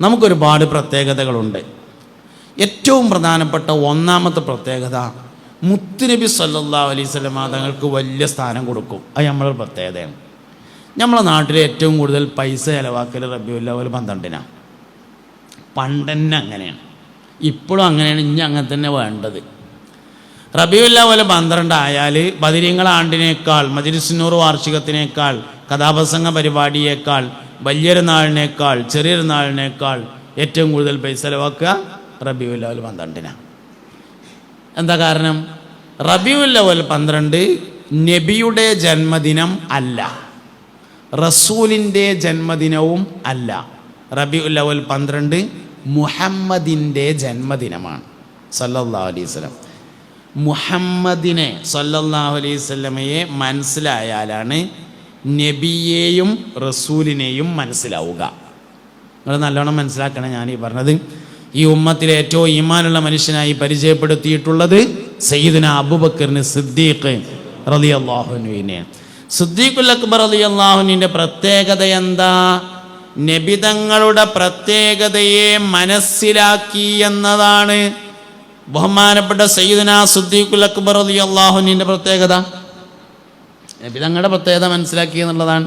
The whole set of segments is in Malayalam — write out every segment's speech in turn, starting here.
നമുക്കൊരുപാട് പ്രത്യേകതകളുണ്ട്. ഏറ്റവും പ്രധാനപ്പെട്ട ഒന്നാമത്തെ പ്രത്യേകത മുത്തുനബി സല്ലാ അലൈഹി സ്വലമ തങ്ങൾക്ക് വലിയ സ്ഥാനം കൊടുക്കും. അത് നമ്മളൊരു പ്രത്യേകതയാണ്. നമ്മളെ നാട്ടിലെ ഏറ്റവും കൂടുതൽ പൈസ ചിലവാക്കൽ റബിയുല്ലവൽ പന്ത്രണ്ടിനാണ് പണ്ടന്നെ അങ്ങനെയാണ്. ഇപ്പോഴും അങ്ങനെയാണ് ഇനി അങ്ങനെ തന്നെ വേണ്ടത്. റബിയുല്ലവൽ പന്ത്രണ്ട് ആയാൽ ബദിരിങ്ങൾ ആണ്ടിനേക്കാൾ മജിരിസിനൂറ് വാർഷികത്തിനേക്കാൾ കഥാപ്രസംഗ പരിപാടിയേക്കാൾ വലിയൊരു നാളിനേക്കാൾ ചെറിയൊരു നാളിനേക്കാൾ ഏറ്റവും കൂടുതൽ പൈസ ചിലവാക്കുക റബിയുല്ലവൽ പന്ത്രണ്ടിനാണ് എന്താ കാരണം? റബിയുല്ലവൽ പന്ത്രണ്ട് നബിയുടെ ജന്മദിനം അല്ല. റസൂലിന്റെ ജന്മദിനവും അല്ല. റബിയുല്ലവൽ പന്ത്രണ്ട് മുഹമ്മദിന്റെ ജന്മദിനമാണ്. സല്ലല്ലാഹു അലൈഹി മുഹമ്മദിനെ സല്ലല്ലാഹു അലൈഹി മനസ്സിലായാലാണ് നബിയെയും റസൂലിനെയും മനസ്സിലാവുക. നിങ്ങൾ നല്ലോണം മനസ്സിലാക്കണം ഞാൻ ഈ പറഞ്ഞത്. ഈ ഉമ്മത്തിലെ ഏറ്റവും ഈമാനുള്ള മനുഷ്യനായി പരിചയപ്പെടുത്തിയിട്ടുള്ളത് സയ്യിദിന അബുബക്കറിന് സിദ്ദീഖ് റലി അള്ളാഹുനുവിനെ സിദ്ദീഖുൽ അക്ബർ അലി അള്ളാഹുനിന്റെ പ്രത്യേകത എന്താ? നബിതങ്ങളുടെ പ്രത്യേകതയെ മനസ്സിലാക്കി എന്നതാണ് ബഹുമാനപ്പെട്ട സയ്യിദിന സിദ്ദീഖുൽ അക്ബർ അലി അള്ളാഹുനിന്റെ പ്രത്യേകത. നബിതങ്ങളുടെ പ്രത്യേകത മനസ്സിലാക്കി എന്നുള്ളതാണ്.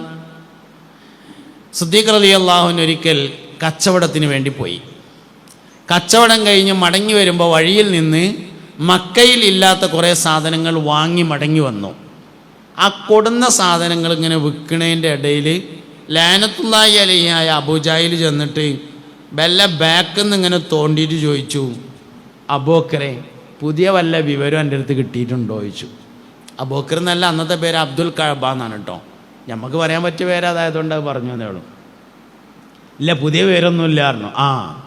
സുദ്ദീഖ് അലി അള്ളാഹുവിന് ഒരിക്കൽ കച്ചവടത്തിന് വേണ്ടി പോയി. കച്ചവടം കഴിഞ്ഞ് മടങ്ങി വരുമ്പോൾ വഴിയിൽ നിന്ന് മക്കയിൽ ഇല്ലാത്ത കുറേ സാധനങ്ങൾ വാങ്ങി മടങ്ങി വന്നു. ആ കൊടുന്ന സാധനങ്ങൾ ഇങ്ങനെ വിൽക്കണതിന്റെ ഇടയിൽ ലാനത്തുള്ളായി അലിയായ അബുജായിൽ ചെന്നിട്ട് വല്ല ബാക്കിൽ നിന്ന് ഇങ്ങനെ തോണ്ടിയിട്ട് ചോദിച്ചു അബോക്കറെ പുതിയ വല്ല വിവരം എന്റെ അടുത്ത് കിട്ടിയിട്ടുണ്ടോ? ചോദിച്ചു. അബോക്കർ എന്നല്ല അന്നത്തെ പേര് അബ്ദുൽ കഴബ എന്നാണ് കേട്ടോ. നമുക്ക് പറയാൻ പറ്റിയ പേര് അതായതുകൊണ്ട് അത് പറഞ്ഞു എന്നേ ഉള്ളൂ. ഇല്ല പുതിയ പേരൊന്നും ഇല്ലായിരുന്നു ആ.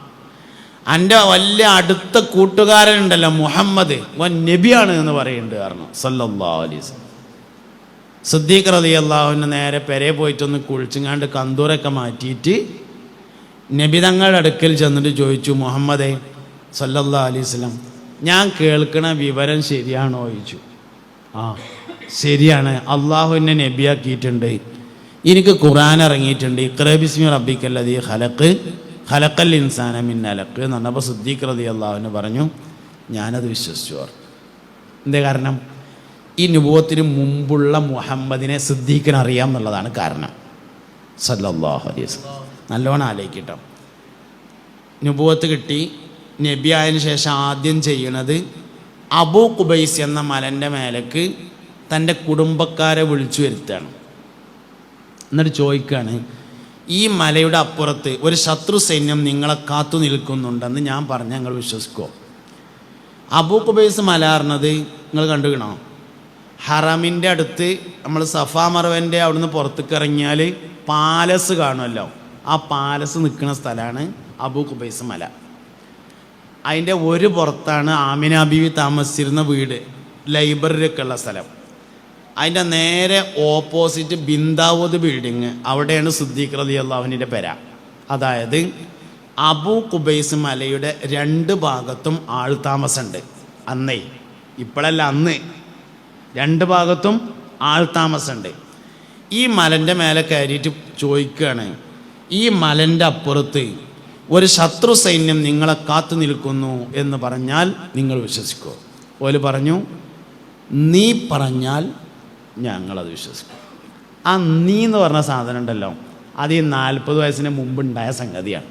എന്റെ വലിയ അടുത്ത കൂട്ടുകാരൻ കൂട്ടുകാരനുണ്ടല്ലോ മുഹമ്മദ്. വൻ നബിയാണ് എന്ന് പറയുന്നുണ്ട് കാരണം സല്ലല്ലാ അലീസ് സിദ്ദീഖ് റലി അള്ളാഹുവിന് നേരെ പെരെ പോയിട്ടൊന്ന് കുളിച്ചുങ്ങാണ്ട് കന്തൂരൊക്കെ മാറ്റിയിട്ട് നബി തങ്ങളുടെ അടുക്കൽ ചെന്നിട്ട് ചോദിച്ചു മുഹമ്മദേ സല്ലല്ലാ അലൈവലം ഞാൻ കേൾക്കണ വിവരം ശരിയാണോ? ചോദിച്ചു. ആ ശരിയാണ്. അള്ളാഹു എന്നെ നബിയാക്കിയിട്ടുണ്ട്. എനിക്ക് ഖുറാൻ ഇറങ്ങിയിട്ടുണ്ട്. ഇക്രബിസ്മി റബ്ബിക്കല്ലതി ഹലക്ക് ഹലക്കൽ ഇൻസാന മിൻ അലക്ക് എന്ന് പറഞ്ഞപ്പോൾ സിദ്ദീഖ് റതി അള്ളാഹുവിന് പറഞ്ഞു ഞാനത് വിശ്വസിച്ചു എന്തേ കാരണം? ഈ നുഭവത്തിന് മുമ്പുള്ള മുഹമ്മദിനെ സിദ്ദീഖിന് അറിയാം എന്നുള്ളതാണ് കാരണം. സല്ലാഹു അലൈസ് നല്ലോണം ആലോചിക്കട്ടോ. നുഭവത്ത് കിട്ടി. നബി ആയതിനു ശേഷം ആദ്യം ചെയ്യണത് അബൂ കുബൈസ് എന്ന മലന്റെ മേലേക്ക് തന്റെ കുടുംബക്കാരെ വിളിച്ചു വരുത്തുകയാണ്. എന്നിട്ട് ചോദിക്കുകയാണ് ഈ മലയുടെ അപ്പുറത്ത് ഒരു ശത്രു സൈന്യം നിങ്ങളെ കാത്തു നിൽക്കുന്നുണ്ടെന്ന് ഞാൻ പറഞ്ഞ് ഞങ്ങൾ വിശ്വസിക്കുമോ അബൂ കുബൈസ് മല നിങ്ങൾ കണ്ടുകണോ? ഹറമിന്റെ അടുത്ത് നമ്മൾ സഫാ മറവന്റെ അവിടുന്ന് പുറത്തേക്ക് ഇറങ്ങിയാൽ പാലസ് കാണുമല്ലോ. ആ പാലസ് നിൽക്കുന്ന സ്ഥലമാണ് അബൂ കുബൈസ് മല. അതിന്റെ ഒരു പുറത്താണ് ആമിന ബീവി താമസിച്ചിരുന്ന വീട് ലൈബ്രറി ഒക്കെ ഉള്ള സ്ഥലം. അതിന്റെ നേരെ ഓപ്പോസിറ്റ് ബിന്ദാവൂദ് ബിൽഡിങ് അവിടെയാണ് സിദ്ദീഖ് റതി അള്ളാഹുവിന്റെ പെര. അതായത് അബു കുബൈസ് മലയുടെ രണ്ട് ഭാഗത്തും ആൾ താമസമുണ്ട്. അന്നേ ഇപ്പോഴല്ല അന്ന്. രണ്ട് ഭാഗത്തും ആൾ താമസമുണ്ട്. ഈ മലന്റെ മേലെ കയറിയിട്ട് ചോദിക്കുകയാണ് ഈ മലന്റെ അപ്പുറത്ത് ഒരു ശത്രു സൈന്യം നിങ്ങളെ കാത്തു നിൽക്കുന്നു എന്ന് പറഞ്ഞാൽ നിങ്ങൾ വിശ്വസിക്കുമോ ഓൽ പറഞ്ഞു നീ പറഞ്ഞാൽ ഞങ്ങളത് വിശ്വസിക്കും. ആ നീ എന്ന് പറഞ്ഞ സാധനം ഉണ്ടല്ലോ അത് ഈ നാൽപ്പത് വയസ്സിന് മുമ്പ് ഉണ്ടായ സംഗതിയാണ്.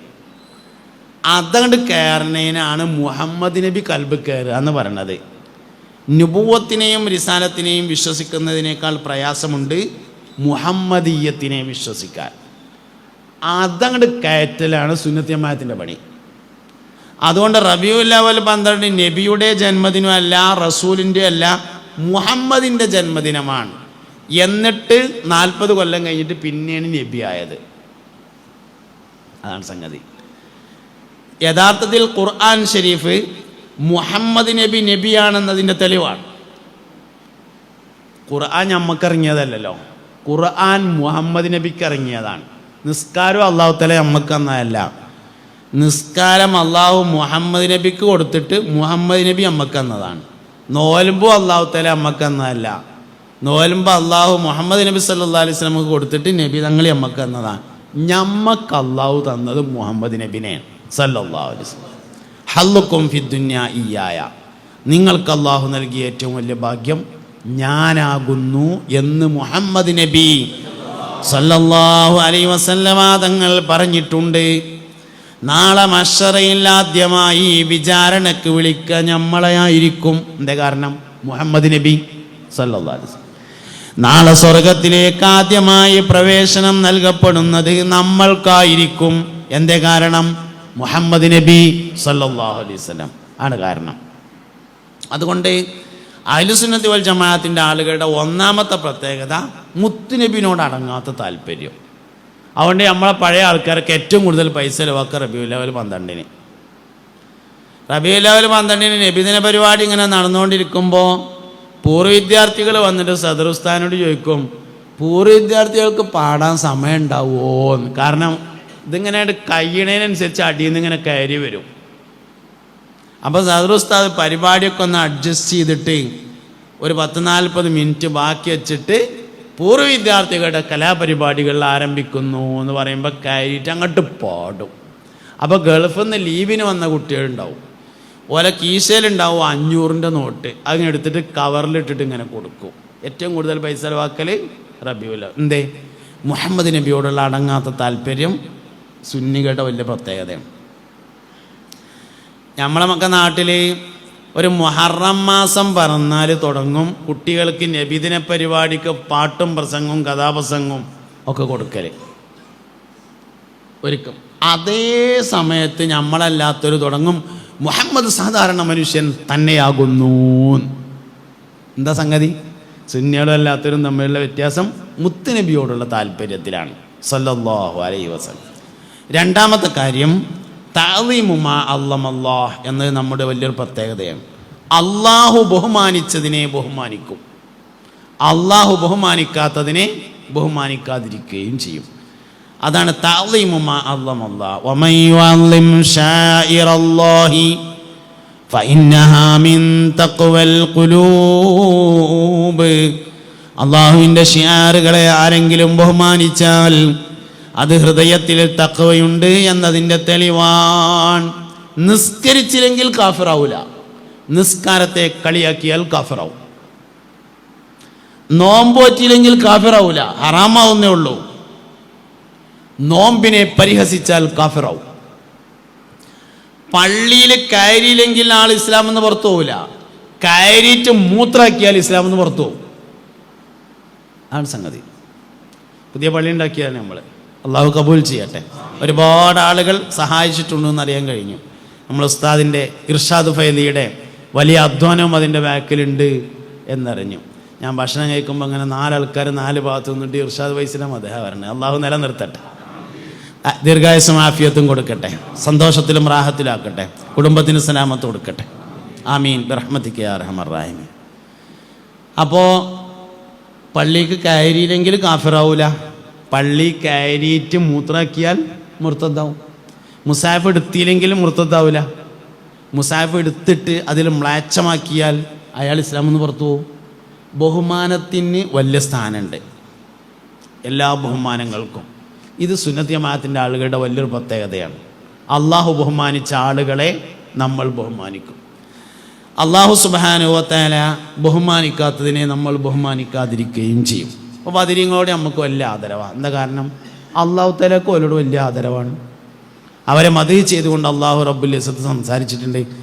അതങ്ങോട്ട് കയറുന്നതിനാണ് മുഹമ്മദ് നബി കൽബ് കയറുക എന്ന് പറയണത്. നുപൂവത്തിനെയും റിസാലത്തിനെയും വിശ്വസിക്കുന്നതിനേക്കാൾ പ്രയാസമുണ്ട് മുഹമ്മദീയത്തിനെ വിശ്വസിക്കാൻ. അതങ്ങോട്ട് കയറ്റലാണ് സുന്നത്യമായത്തിന്റെ പണി. അതുകൊണ്ട് റബിയുല്ലവൽ പന്ത്രണ്ട് നബിയുടെ ജന്മദിനം അല്ല റസൂലിന്റെ അല്ല മുഹമ്മദിന്റെ ജന്മദിനമാണ്. എന്നിട്ട് നാൽപ്പത് കൊല്ലം കഴിഞ്ഞിട്ട് പിന്നെയാണ് നബി ആയത്. അതാണ് സംഗതി. യഥാർത്ഥത്തിൽ ഖുർആൻ ഷരീഫ് മുഹമ്മദ് നബി നബിയാണെന്നതിന്റെ തെളിവാണ്. ഖുർആൻ നമ്മക്കിറങ്ങിയതല്ലല്ലോ ഖുർആൻ മുഹമ്മദ് നബിക്ക് ഇറങ്ങിയതാണ്. നിസ്കാരം അള്ളാഹു തല നമ്മക്ക് എന്നതല്ല നിസ്കാരം അള്ളാഹു മുഹമ്മദ് നബിക്ക് കൊടുത്തിട്ട് മുഹമ്മദ് നബി നമ്മക്ക് എന്നതാണ് നോലുമ്പോൾ അള്ളാഹു തല നമ്മക്ക് എന്നതല്ല നോലുമ്പോൾ അള്ളാഹു മുഹമ്മദ് നബി സല്ലാ അലൈഹി സ്വലമക്ക് കൊടുത്തിട്ട് നബി തങ്ങൾ നമ്മക്ക് എന്നതാണ് ഞമ്മക്ക് അള്ളാഹു തന്നത് മുഹമ്മദ് നബിനെയാണ് സല്ലല്ലാഹു അലൈഹി ഹല്ലുക്കും ഫിദ്ദുന്യ ഇയായ നിങ്ങൾക്ക് അള്ളാഹു നൽകിയ ഏറ്റവും വലിയ ഭാഗ്യം ഞാനാകുന്നു എന്ന് മുഹമ്മദ് നബി സല്ലല്ലാഹു അലൈ വസല്ലമാതങ്ങൾ പറഞ്ഞിട്ടുണ്ട് നാളെ മഷറയിൽ ആദ്യമായി വിചാരണക്ക് വിളിക്കുക ഞമ്മളെയായിരിക്കും എന്താ കാരണം? മുഹമ്മദ് നബി സല്ലല്ലാഹു അലൈഹി നാളെ സ്വർഗത്തിലേക്ക് ആദ്യമായി പ്രവേശനം നൽകപ്പെടുന്നത് നമ്മൾക്കായിരിക്കും. എന്തേ കാരണം? മുഹമ്മദ് നബി സല്ലല്ലാഹു അലൈഹി വസല്ലം. ആണ് കാരണം. അതുകൊണ്ട് അഹ്ലുസുന്നത്തി വൽ ജമാഅത്തിന്റെ ആളുകളുടെ ഒന്നാമത്തെ പ്രത്യേകത മുത്തുനബിനോട് അടങ്ങാത്ത താല്പര്യം. അതുകൊണ്ട് നമ്മളെ പഴയ ആൾക്കാർക്ക് ഏറ്റവും കൂടുതൽ പൈസ ചിലവാക്കുക റബിയു ലെവൽ പന്ത്രണ്ടിന്. റബിയു ലെവൽ പന്ത്രണ്ടിന് നബിദിന പരിപാടി ഇങ്ങനെ നടന്നുകൊണ്ടിരിക്കുമ്പോൾ പൂർവ വിദ്യാർത്ഥികൾ വന്നിട്ട് സദറുസ്ഥാനോട് ചോദിക്കും പൂർവ വിദ്യാർത്ഥികൾക്ക് പാടാൻ സമയം ഉണ്ടാവുമോ കാരണം ഇതിങ്ങനെ കഴിയണതിനനുസരിച്ച് അടിയിൽ നിന്ന് ഇങ്ങനെ കയറി വരും. അപ്പോൾ സദറുസ്താദ് പരിപാടിയൊക്കെ ഒന്ന് അഡ്ജസ്റ്റ് ചെയ്തിട്ട് ഒരു പത്ത് നാൽപ്പത് മിനിറ്റ് ബാക്കി വെച്ചിട്ട് പൂർവ വിദ്യാർത്ഥികളുടെ കലാപരിപാടികൾ ആരംഭിക്കുന്നു എന്ന് പറയുമ്പോൾ കയറിയിട്ട് അങ്ങോട്ട് പാടും. അപ്പോൾ ഗൾഫിൽ നിന്ന് ലീവിന് വന്ന കുട്ടികളുണ്ടാവും. ഓല കീശയിലുണ്ടാവും അഞ്ഞൂറിന്റെ നോട്ട്. അങ്ങനെ എടുത്തിട്ട് കവറിലിട്ടിട്ട് ഇങ്ങനെ കൊടുക്കും. ഏറ്റവും കൂടുതൽ പൈസ ചെലവാക്കൽ റബിയുല എന്തേ? മുഹമ്മദ് നബിയോടുള്ള അടങ്ങാത്ത താല്പര്യം സുന്നികളുടെ വലിയ പ്രത്യേകതയാണ്. നമ്മളെ നാട്ടിൽ ഒരു മുഹറം മാസം പറഞ്ഞാൽ തുടങ്ങും കുട്ടികൾക്ക് നബിദിന പരിപാടിക്ക് പാട്ടും പ്രസംഗവും കഥാപ്രസംഗവും ഒക്കെ കൊടുക്കൽ ഒരുക്കും അതേ സമയത്ത് നമ്മളല്ലാത്തൊരു തുടങ്ങും മുഹമ്മദ് സാധാരണ മനുഷ്യൻ തന്നെയാകുന്നു. എന്താ സംഗതി? സുന്നികളും അല്ലാത്തവരും തമ്മിലുള്ള വ്യത്യാസം മുത്തുനബിയോടുള്ള താല്പര്യത്തിലാണ്. സല്ലല്ലാഹു അലൈഹി വസല്ലം. രണ്ടാമത്തെ കാര്യം താലീമുമ അള്ളമല്ലാഹ് എന്നത് നമ്മുടെ വലിയൊരു പ്രത്യേകതയാണ്. അള്ളാഹു ബഹുമാനിച്ചതിനെ ബഹുമാനിക്കും. അള്ളാഹു ബഹുമാനിക്കാത്തതിനെ ബഹുമാനിക്കാതിരിക്കുകയും ചെയ്യും. അതാണ് അള്ളാഹുവിന്റെ ഷിയാറുകളെ ആരെങ്കിലും ബഹുമാനിച്ചാൽ അത് ഹൃദയത്തിൽ തക്കവയുണ്ട് എന്നതിന്റെ തെളിവാണ്. നിസ്കരിച്ചില്ലെങ്കിൽ കാഫിറാവൂല. നിസ്കാരത്തെ കളിയാക്കിയാൽ കാഫിറാവും. നോമ്പോറ്റില്ലെങ്കിൽ കാഫിറാവൂല. ഹറാമാവുന്നേ ഉള്ളൂ. നോമ്പിനെ പരിഹസിച്ചാൽ കാഫിറാവും. പള്ളിയിൽ കയറിയില്ലെങ്കിൽ ആൾ ഇസ്ലാം എന്ന് പുറത്തു പോവില്ല. കയറിയിട്ട് മൂത്രാക്കിയാൽ ഇസ്ലാം എന്ന് പുറത്തു പോകും ആണ് സംഗതി. പുതിയ പള്ളി ഉണ്ടാക്കിയാണ് നമ്മൾ അള്ളാഹു കബൂൽ ചെയ്യട്ടെ. ഒരുപാട് ആളുകൾ സഹായിച്ചിട്ടുണ്ടെന്ന് അറിയാൻ കഴിഞ്ഞു. നമ്മൾ ഉസ്താദിന്റെ ഇർഷാദ് ഫൈലിയുടെ വലിയ അധ്വാനവും അതിന്റെ ബാക്കിലുണ്ട് എന്നറിഞ്ഞു. ഞാൻ ഭക്ഷണം കഴിക്കുമ്പോൾ അങ്ങനെ നാലാൾക്കാർ നാല് ഭാഗത്ത് നിന്നിട്ട് ഇർഷാദ് വൈസിനും അദ്ദേഹം വരണേ അള്ളാഹു നിലനിർത്തട്ടെ. ദീർഘായുസം ആഫിയത്തും കൊടുക്കട്ടെ. സന്തോഷത്തിലും റാഹത്തിലാക്കട്ടെ. കുടുംബത്തിന് സലാമത്ത് കൊടുക്കട്ടെ. ആമീൻ. ബിറഹ്മത്തിക്ക് അർഹമറാഹിമീൻ അപ്പോൾ പള്ളിക്ക് കയറിയില്ലെങ്കിൽ കാഫിറാവൂല. പള്ളി കയറിയിട്ട് മൂത്രാക്കിയാൽ മുർത്തദ്ദാവും. മുസാഫ് എടുത്തില്ലെങ്കിലും മുർത്തദ്ദാവില്ല മുസാഫ് എടുത്തിട്ട് അതിൽ മ്ലാച്ചമാക്കിയാൽ അയാൾ ഇസ്ലാമിൽ നിന്ന് പുറത്തു പോകും. ബഹുമാനത്തിന് വലിയ സ്ഥാനമുണ്ട്. എല്ലാ ബഹുമാനങ്ങൾക്കും. ഇത് സുന്നത്യമാത്തിന്റെ ആളുകളുടെ വലിയൊരു പ്രത്യേകതയാണ്. അള്ളാഹു ബഹുമാനിച്ച ആളുകളെ നമ്മൾ ബഹുമാനിക്കും. അള്ളാഹു സുബാനുവത്തേല ബഹുമാനിക്കാത്തതിനെ നമ്മൾ ബഹുമാനിക്കാതിരിക്കുകയും ചെയ്യും. അപ്പോൾ ബദരീങ്ങളോട് നമുക്ക് വലിയ ആദരവാണ് എന്താ കാരണം? അള്ളാഹു തലക്ക് അവരോട് വലിയ ആദരവാണ്. അവരെ മതി ചെയ്തുകൊണ്ട് അള്ളാഹു റബ്ബുൽ സംസാരിച്ചിട്ടുണ്ട്.